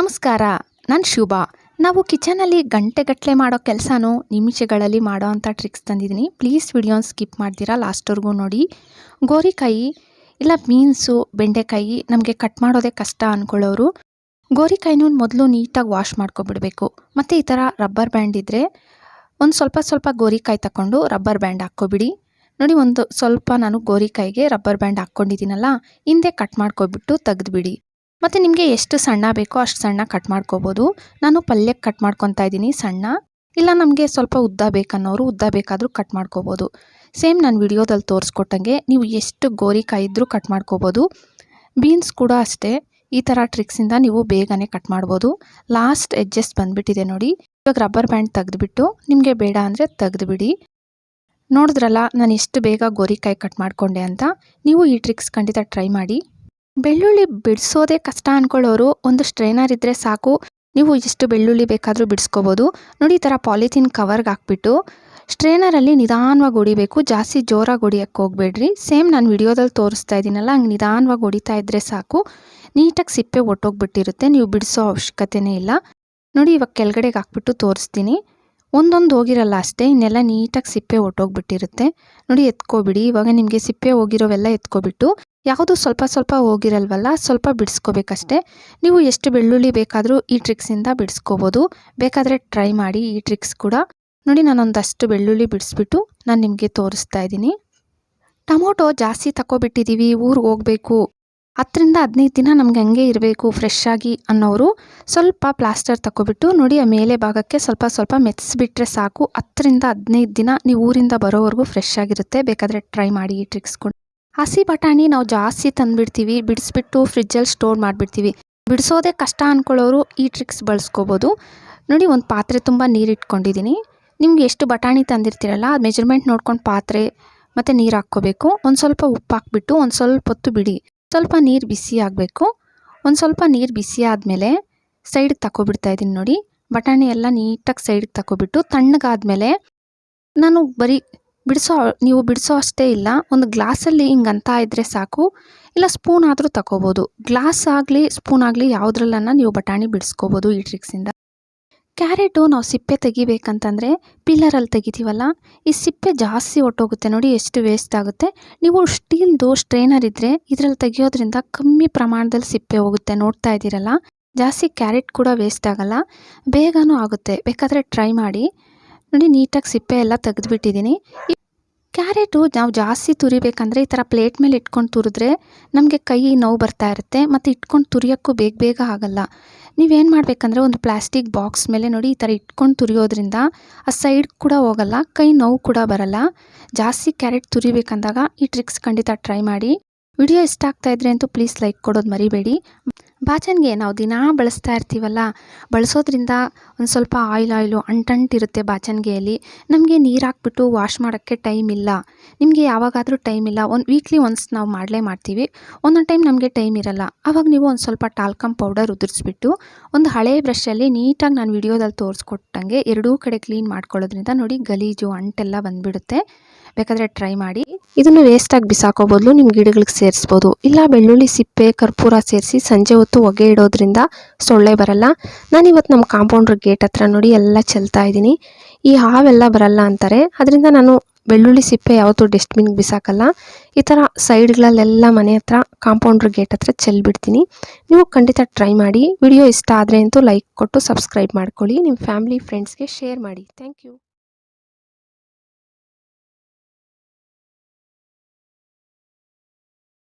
ನಮಸ್ಕಾರ, ನಾನು ಶುಭಾ. ನಾವು ಕಿಚನಲ್ಲಿ ಗಂಟೆಗಟ್ಟಲೆ ಮಾಡೋ ಕೆಲಸನೂ ನಿಮಿಷಗಳಲ್ಲಿ ಮಾಡೋ ಅಂಥ ಟ್ರಿಕ್ಸ್ ತಂದಿದ್ದೀನಿ. ಪ್ಲೀಸ್ ವಿಡಿಯೋನ ಸ್ಕಿಪ್ ಮಾಡ್ತೀರಾ? ಲಾಸ್ಟ್ವರೆಗೂ ನೋಡಿ. ಗೋರಿಕಾಯಿ, ಇಲ್ಲ ಬೀನ್ಸು ಬೆಂಡೆಕಾಯಿ ನಮಗೆ ಕಟ್ ಮಾಡೋದೇ ಕಷ್ಟ ಅಂದ್ಕೊಳ್ಳೋರು ಗೋರಿಕಾಯಿನೂ ಮೊದಲು ನೀಟಾಗಿ ವಾಶ್ ಮಾಡ್ಕೊಬಿಡಬೇಕು. ಮತ್ತು ಈ ಥರ ರಬ್ಬರ್ ಬ್ಯಾಂಡ್ ಇದ್ದರೆ ಒಂದು ಸ್ವಲ್ಪ ಸ್ವಲ್ಪ ಗೋರಿಕಾಯಿ ತಗೊಂಡು ರಬ್ಬರ್ ಬ್ಯಾಂಡ್ ಹಾಕ್ಕೊಬಿಡಿ. ನೋಡಿ ಒಂದು ಸ್ವಲ್ಪ ನಾನು ಗೋರಿಕಾಯಿಗೆ ರಬ್ಬರ್ ಬ್ಯಾಂಡ್ ಹಾಕ್ಕೊಂಡಿದ್ದೀನಲ್ಲ, ಹಿಂದೆ ಕಟ್ ಮಾಡ್ಕೊಬಿಟ್ಟು ತೆಗೆದುಬಿಡಿ. ಮತ್ತು ನಿಮಗೆ ಎಷ್ಟು ಸಣ್ಣ ಬೇಕೋ ಅಷ್ಟು ಸಣ್ಣ ಕಟ್ ಮಾಡ್ಕೋಬೋದು. ನಾನು ಪಲ್ಯಕ್ಕೆ ಕಟ್ ಮಾಡ್ಕೊತಾ ಇದ್ದೀನಿ, ಸಣ್ಣ. ಇಲ್ಲ ನಮಗೆ ಸ್ವಲ್ಪ ಉದ್ದ ಬೇಕನ್ನೋರು ಉದ್ದ ಬೇಕಾದರೂ ಕಟ್ ಮಾಡ್ಕೋಬೋದು. ಸೇಮ್ ನಾನು ವಿಡಿಯೋದಲ್ಲಿ ತೋರಿಸ್ಕೊಟ್ಟಂಗೆ ನೀವು ಎಷ್ಟು ಗೋರಿಕಾಯಿ ಇದ್ದರೂ ಕಟ್ ಮಾಡ್ಕೋಬೋದು. ಬೀನ್ಸ್ ಕೂಡ ಅಷ್ಟೇ. ಈ ಥರ ಟ್ರಿಕ್ಸಿಂದ ನೀವು ಬೇಗನೆ ಕಟ್ ಮಾಡ್ಬೋದು. ಲಾಸ್ಟ್ ಎಡ್ಜಸ್ ಬಂದುಬಿಟ್ಟಿದೆ ನೋಡಿ. ಇವಾಗ ರಬ್ಬರ್ ಬ್ಯಾಂಡ್ ತೆಗೆದುಬಿಟ್ಟು ನಿಮಗೆ ಬೇಡ ಅಂದರೆ ತೆಗೆದುಬಿಡಿ. ನೋಡಿದ್ರಲ್ಲ, ನಾನು ಎಷ್ಟು ಬೇಗ ಗೋರಿಕಾಯಿ ಕಟ್ ಮಾಡಿಕೊಂಡೆ ಅಂತ. ನೀವು ಈ ಟ್ರಿಕ್ಸ್ ಖಂಡಿತ ಟ್ರೈ ಮಾಡಿ. ಬೆಳ್ಳುಳ್ಳಿ ಬಿಡಿಸೋದೇ ಕಷ್ಟ ಅಂದ್ಕೊಳ್ಳೋರು ಒಂದು ಸ್ಟ್ರೈನರ್ ಇದ್ದರೆ ಸಾಕು. ನೀವು ಎಷ್ಟು ಬೆಳ್ಳುಳ್ಳಿ ಬೇಕಾದರೂ ಬಿಡಿಸ್ಕೋಬೋದು. ನೋಡಿ ಈ ಥರ ಪಾಲಿಥೀನ್ ಕವರ್ಗೆ ಹಾಕ್ಬಿಟ್ಟು ಸ್ಟ್ರೈನರಲ್ಲಿ ನಿಧಾನವಾಗಿ ಹೊಡಿಬೇಕು. ಜಾಸ್ತಿ ಜೋರಾಗಿ ಹೊಡಿಯೋಕ್ಕೆ ಹೋಗಬೇಡ್ರಿ. ಸೇಮ್ ನಾನು ವಿಡಿಯೋದಲ್ಲಿ ತೋರಿಸ್ತಾ ಇದ್ದೀನಲ್ಲ ಹಂಗೆ ನಿಧಾನವಾಗಿ ಹೊಡಿತಾ ಇದ್ದರೆ ಸಾಕು. ನೀಟಾಗಿ ಸಿಪ್ಪೆ ಒಟ್ಟೋಗ್ಬಿಟ್ಟಿರುತ್ತೆ. ನೀವು ಬಿಡಿಸೋ ಅವಶ್ಯಕತೆಯೇ ಇಲ್ಲ. ನೋಡಿ ಇವಾಗ ಕೆಳಗಡೆಗೆ ಹಾಕ್ಬಿಟ್ಟು ತೋರಿಸ್ತೀನಿ. ಒಂದೊಂದು ಹೋಗಿರಲ್ಲ ಅಷ್ಟೇ, ಇನ್ನೆಲ್ಲ ನೀಟಾಗಿ ಸಿಪ್ಪೆ ಒಟ್ಟೋಗ್ಬಿಟ್ಟಿರುತ್ತೆ. ನೋಡಿ, ಎತ್ಕೋಬಿಡಿ. ಇವಾಗ ನಿಮಗೆ ಸಿಪ್ಪೆ ಹೋಗಿರೋವೆಲ್ಲ ಎತ್ಕೊಬಿಟ್ಟು, ಯಾವುದು ಸ್ವಲ್ಪ ಸ್ವಲ್ಪ ಹೋಗಿರಲ್ವಲ್ಲ, ಸ್ವಲ್ಪ ಬಿಡಿಸ್ಕೋಬೇಕಷ್ಟೇ. ನೀವು ಎಷ್ಟು ಬೆಳ್ಳುಳ್ಳಿ ಬೇಕಾದರೂ ಈ ಟ್ರಿಕ್ಸಿಂದ ಬಿಡಿಸ್ಕೋಬೋದು. ಬೇಕಾದರೆ ಟ್ರೈ ಮಾಡಿ ಈ ಟ್ರಿಕ್ಸ್ ಕೂಡ. ನೋಡಿ, ನಾನೊಂದಷ್ಟು ಬೆಳ್ಳುಳ್ಳಿ ಬಿಡಿಸ್ಬಿಟ್ಟು ನಾನು ನಿಮಗೆ ತೋರಿಸ್ತಾ ಇದ್ದೀನಿ. ಟೊಮೊಟೊ ಜಾಸ್ತಿ ತಗೊಬಿಟ್ಟಿದ್ದೀವಿ ಊರಿಗೆ ಹೋಗಬೇಕು. ಹತ್ತರಿಂದ ಹದಿನೈದು ದಿನ ನಮ್ಗೆ ಹಂಗೆ ಇರಬೇಕು ಫ್ರೆಶ್ ಆಗಿ ಅನ್ನೋರು ಸ್ವಲ್ಪ ಪ್ಲಾಸ್ಟರ್ ತಗೊಬಿಟ್ಟು ನೋಡಿ, ಆ ಮೇಲೆ ಭಾಗಕ್ಕೆ ಸ್ವಲ್ಪ ಸ್ವಲ್ಪ ಮೆತ್ಸಿಬಿಟ್ರೆ ಸಾಕು. ಹತ್ತರಿಂದ ಹದಿನೈದು ದಿನ ನೀವು ಊರಿಂದ ಬರೋವರೆಗೂ ಫ್ರೆಶ್ ಆಗಿರುತ್ತೆ. ಬೇಕಾದರೆ ಟ್ರೈ ಮಾಡಿ ಈ ಟ್ರಿಕ್ಸ್ಕೊಂಡು ಹಸಿ ಬಟಾಣಿ ನಾವು ಜಾಸ್ತಿ ತಂದುಬಿಡ್ತೀವಿ. ಬಿಡಿಸ್ಬಿಟ್ಟು ಫ್ರಿಜ್ಜಲ್ಲಿ ಸ್ಟೋರ್ ಮಾಡಿಬಿಡ್ತೀವಿ. ಬಿಡಿಸೋದೇ ಕಷ್ಟ ಅಂದ್ಕೊಳ್ಳೋರು ಈ ಟ್ರಿಕ್ಸ್ ಬಳಸ್ಕೋಬೋದು. ನೋಡಿ, ಒಂದು ಪಾತ್ರೆ ತುಂಬ ನೀರಿಟ್ಕೊಂಡಿದ್ದೀನಿ ನಿಮ್ಗೆ ಎಷ್ಟು ಬಟಾಣಿ ತಂದಿರ್ತೀರಲ್ಲ, ಅದು ಮೆಜರ್ಮೆಂಟ್ ನೋಡ್ಕೊಂಡು ಪಾತ್ರೆ ಮತ್ತು ನೀರು ಹಾಕ್ಕೋಬೇಕು. ಒಂದು ಸ್ವಲ್ಪ ಉಪ್ಪು ಹಾಕ್ಬಿಟ್ಟು, ಒಂದು ಸ್ವಲ್ಪ ಹೊತ್ತು ಬಿಡಿ. ಸ್ವಲ್ಪ ನೀರು ಬಿಸಿ ಆಗಬೇಕು. ಒಂದು ಸ್ವಲ್ಪ ನೀರು ಬಿಸಿ ಆದಮೇಲೆ ಸೈಡ್ಗೆ ತಗೊಬಿಡ್ತಾ ಇದ್ದೀನಿ ನೋಡಿ. ಬಟಾಣಿ ಎಲ್ಲ ನೀಟಾಗಿ ಸೈಡ್ಗೆ ತಗೊಬಿಟ್ಟು ತಣ್ಣಗಾದಮೇಲೆ ನಾನು ಬರೀ ಬಿಡಿಸೋ, ನೀವು ಬಿಡಿಸೋ ಅಷ್ಟೇ ಇಲ್ಲ, ಒಂದು ಗ್ಲಾಸಲ್ಲಿ ಹಿಂಗಂತ ಇದ್ದರೆ ಸಾಕು. ಇಲ್ಲ ಸ್ಪೂನ್ ಆದರೂ ತಗೋಬೋದು ಗ್ಲಾಸ್ ಆಗಲಿ ಸ್ಪೂನ್ ಆಗಲಿ ಯಾವುದ್ರಲ್ಲನ್ನ ನೀವು ಬಟಾಣಿ ಬಿಡಿಸ್ಕೋಬೋದು ಈ ಟ್ರಿಕ್ಸಿಂದ ಕ್ಯಾರೆಟು ನಾವು ಸಿಪ್ಪೆ ತೆಗಿಬೇಕಂತಂದರೆ ಪಿಲ್ಲರಲ್ಲಿ ತೆಗಿತೀವಲ್ಲ, ಈ ಸಿಪ್ಪೆ ಜಾಸ್ತಿ ಹೊಟ್ಟೋಗುತ್ತೆ ನೋಡಿ ಎಷ್ಟು ವೇಸ್ಟ್ ಆಗುತ್ತೆ. ನೀವು ಸ್ಟೀಲ್ದು ಸ್ಟ್ರೈನರ್ ಇದ್ದರೆ ಇದರಲ್ಲಿ ತೆಗಿಯೋದ್ರಿಂದ ಕಮ್ಮಿ ಪ್ರಮಾಣದಲ್ಲಿ ಸಿಪ್ಪೆ ಹೋಗುತ್ತೆ ನೋಡ್ತಾ ಇದ್ದೀರಲ್ಲ. ಜಾಸ್ತಿ ಕ್ಯಾರೆಟ್ ಕೂಡ ವೇಸ್ಟ್ ಆಗೋಲ್ಲ, ಬೇಗನೂ ಆಗುತ್ತೆ. ಬೇಕಾದರೆ ಟ್ರೈ ಮಾಡಿ. ನೋಡಿ, ನೀಟಾಗಿ ಸಿಪ್ಪೆ ಎಲ್ಲ ತೆಗೆದುಬಿಟ್ಟಿದ್ದೀನಿ. ಕ್ಯಾರೆಟು ನಾವು ಜಾಸ್ತಿ ತುರಿಬೇಕಂದ್ರೆ ಈ ಥರ ಪ್ಲೇಟ್ ಮೇಲೆ ಇಟ್ಕೊಂಡು ತುರಿದ್ರೆ ನಮಗೆ ಕೈ ನೋವು ಬರ್ತಾ ಇರುತ್ತೆ, ಮತ್ತು ಇಟ್ಕೊಂಡು ತುರಿಯೋಕ್ಕೂ ಬೇಗ ಬೇಗ ಆಗಲ್ಲ. ನೀವೇನು ಮಾಡಬೇಕಂದ್ರೆ ಒಂದು ಪ್ಲಾಸ್ಟಿಕ್ ಬಾಕ್ಸ್ ಮೇಲೆ ನೋಡಿ ಈ ಥರ ಇಟ್ಕೊಂಡು ತುರಿಯೋದ್ರಿಂದ ಆ ಸೈಡ್ ಕೂಡ ಹೋಗಲ್ಲ, ಕೈ ನೋವು ಕೂಡ ಬರಲ್ಲ. ಜಾಸ್ತಿ ಕ್ಯಾರೆಟ್ ತುರಿಬೇಕಂದಾಗ ಈ ಟ್ರಿಕ್ಸ್ ಖಂಡಿತ ಟ್ರೈ ಮಾಡಿ. ವಿಡಿಯೋ ಇಷ್ಟ ಆಗ್ತಾ ಇದ್ರೆ ಅಂತೂ ಪ್ಲೀಸ್ ಲೈಕ್ ಕೊಡೋದು ಮರಿಬೇಡಿ. ಬಾಚನ್ಗೆ ನಾವು ದಿನಾ ಬಳಸ್ತಾ ಇರ್ತೀವಲ್ಲ, ಬಳಸೋದ್ರಿಂದ ಒಂದು ಸ್ವಲ್ಪ ಆಯಿಲ್ ಆಯಿಲು ಅಂಟಂಟಿರುತ್ತೆ ಬಾಚನ್ಗೆಯಲ್ಲಿ ನಮಗೆ ನೀರು ಹಾಕ್ಬಿಟ್ಟು ವಾಶ್ ಮಾಡೋಕ್ಕೆ ಟೈಮ್ ಇಲ್ಲ. ನಿಮಗೆ ಯಾವಾಗಾದರೂ ಟೈಮ್ ಇಲ್ಲ. ಒಂದು ವೀಕ್ಲಿ ಒನ್ಸ್ ನಾವು ಮಾಡಲೇ ಮಾಡ್ತೀವಿ. ಒಂದೊಂದು ಟೈಮ್ ನಮಗೆ ಟೈಮ್ ಇರಲ್ಲ. ಆವಾಗ ನೀವು ಒಂದು ಸ್ವಲ್ಪ ಟಾಲ್ಕಮ್ ಪೌಡರ್ ಉದುರಿಸ್ಬಿಟ್ಟು ಒಂದು ಹಳೆ ಬ್ರಷಲ್ಲಿ ನೀಟಾಗಿ ನಾನು ವಿಡಿಯೋದಲ್ಲಿ ತೋರಿಸ್ಕೊಟ್ಟಂಗೆ ಎರಡೂ ಕಡೆ ಕ್ಲೀನ್ ಮಾಡ್ಕೊಳ್ಳೋದ್ರಿಂದ ನೋಡಿ ಗಲೀಜು, ಅಂಟೆಲ್ಲ ಬಂದುಬಿಡುತ್ತೆ. ಬೇಕಾದರೆ ಟ್ರೈ ಮಾಡಿ. ಇದನ್ನು ವೇಸ್ಟಾಗಿ ಬಿಸಾಕೋ ಬದಲು ನಿಮ್ಮ ಗಿಡಗಳಿಗೆ ಸೇರಿಸ್ಬೋದು. ಇಲ್ಲ ಬೆಳ್ಳುಳ್ಳಿ, ಸಿಪ್ಪೆ, ಕರ್ಪೂರ ಸೇರಿಸಿ ಸಂಜೆ ಹೊತ್ತು ಹೊಗೆ ಇಡೋದ್ರಿಂದ ಸೊಳ್ಳೆ ಬರಲ್ಲ. ನಾನು ಇವತ್ತು ನಮ್ಮ ಕಾಂಪೌಂಡ್ರ್ ಗೇಟ್ ಹತ್ರ ನೋಡಿ ಎಲ್ಲ ಚೆಲ್ತಾ ಇದ್ದೀನಿ. ಈ ಹಾವೆಲ್ಲ ಬರಲ್ಲ ಅಂತಾರೆ. ಅದರಿಂದ ನಾನು ಬೆಳ್ಳುಳ್ಳಿ, ಸಿಪ್ಪೆ ಯಾವತ್ತೂ ಡಸ್ಟ್ಬಿನ್ಗೆ ಬಿಸಾಕಲ್ಲ. ಈ ಥರ ಸೈಡ್ಗಳಲ್ಲೆಲ್ಲ ಮನೆ ಹತ್ರ ಕಾಂಪೌಂಡ್ರ್ ಗೇಟ್ ಹತ್ರ ಚೆಲ್ಬಿಡ್ತೀನಿ. ನೀವು ಖಂಡಿತ ಟ್ರೈ ಮಾಡಿ. ವಿಡಿಯೋ ಇಷ್ಟ ಆದರೆ ಅಂತೂ ಲೈಕ್ ಕೊಟ್ಟು ಸಬ್ಸ್ಕ್ರೈಬ್ ಮಾಡ್ಕೊಳ್ಳಿ. ನಿಮ್ಮ ಫ್ಯಾಮಿಲಿ ಫ್ರೆಂಡ್ಸ್ಗೆ ಶೇರ್ ಮಾಡಿ. Thank you